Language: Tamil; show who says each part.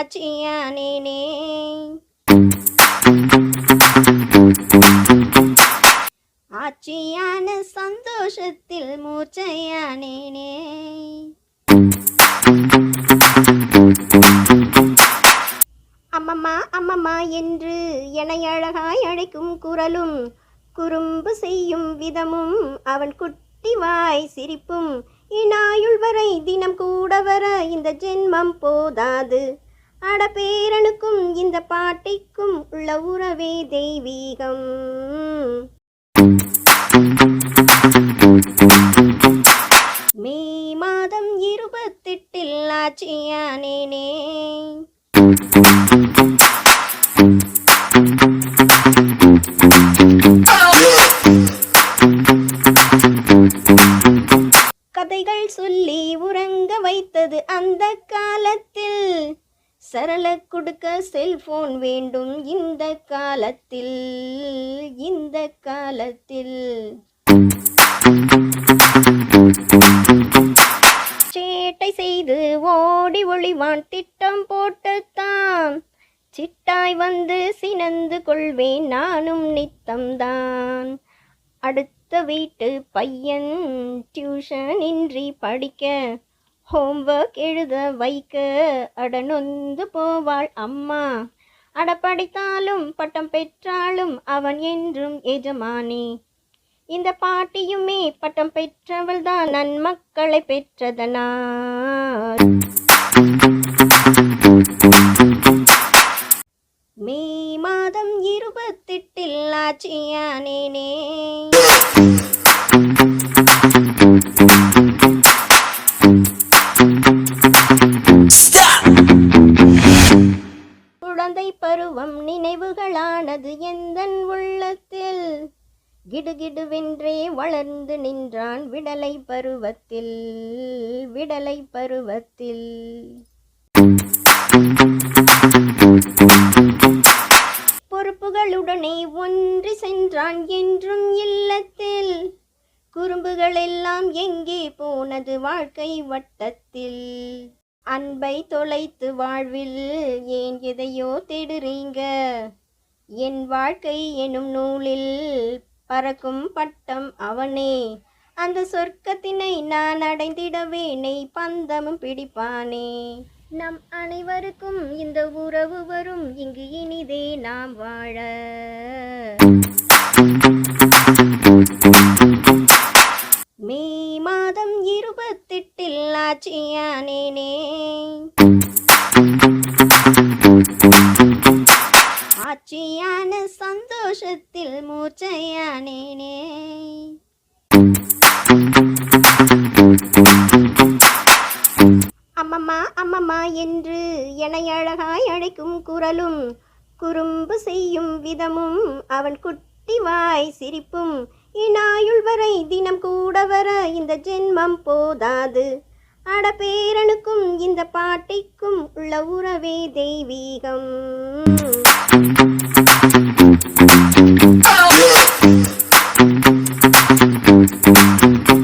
Speaker 1: சந்தோஷத்தில் ஆட்சியான சந்தோஷத்தில் மூச்சையானேனே அம்மம்மா அம்மம்மா என்று என்னை அழகாய் அழைக்கும் குரலும் குறும்பு செய்யும் விதமும் அவன் குட்டி வாய் சிரிப்பும் இனாயுள் வரை தினம் கூட வர இந்த ஜென்மம் போதாது. என்னோட பேரனுக்கும் இந்த பாட்டைக்கும் உள்ள உறவே தெய்வீகம். மே மாதம் இருபத்தெட்டில் ஆச்சியானேனே சரள கொடுக்க செல்போன் வேண்டும் இந்த காலத்தில் இந்த காலத்தில். சேட்டை செய்து ஓடி ஒளிவான் திட்டம் போட்டுத்தான். சிட்டாய் வந்து சினந்து கொள்வேன் நானும் நித்தம்தான். அடுத்த வீட்டு பையன் டியூஷன் இன்றி படிக்க ஹோம்ஒர்க் எழுத வைக்க அடனொந்து போவாள் அம்மா. அட படித்தாலும் பட்டம் பெற்றாலும் அவன் என்றும் எஜமானே. இந்த பாட்டியுமே பட்டம் பெற்றவள் தான் நன்மக்களை பெற்றதனா. மே மாதம் இருபத்தெட்டில் ஆச்சியானேனே கிடுகிடுவென்றே வளர்ந்து நின்றான் விடலை பருவத்தில் விடலை பருவத்தில். பொறுப்புகளுடனே ஒன்றி சென்றான் என்றும் இல்லத்தில். குறும்புகள் எல்லாம் எங்கே போனது வாழ்க்கை வட்டத்தில்? அன்பை தொலைத்து வாழ்வில் ஏன் எதையோ தேடுறீங்க? என் வாழ்க்கை எனும் நூலில் பறக்கும் பட்டம் அவனே. அந்த சொர்க்கத்தினை நான் அடைந்திடவே நெய் பந்தமும் பிடிப்பானே. நம் அனைவருக்கும் இந்த உறவு வரும். இங்கு இனிதே நாம் வாழ. மே மாதம் இருபத்தெட்டில் ஆச்சி. அம்மம்மா அம்மம்மா என்று என்னை அழகாய் அழைக்கும் குரலும் குறும்பு செய்யும் விதமும் அவன் குட்டி வாய் சிரிப்பும் இனாயுள் வரை தினம் கூட வர இந்த ஜென்மம் போதாது. அட பேரனுக்கும் இந்த பாட்டைக்கும் உள்ள உறவே தெய்வீகம். Boom, boom, boom.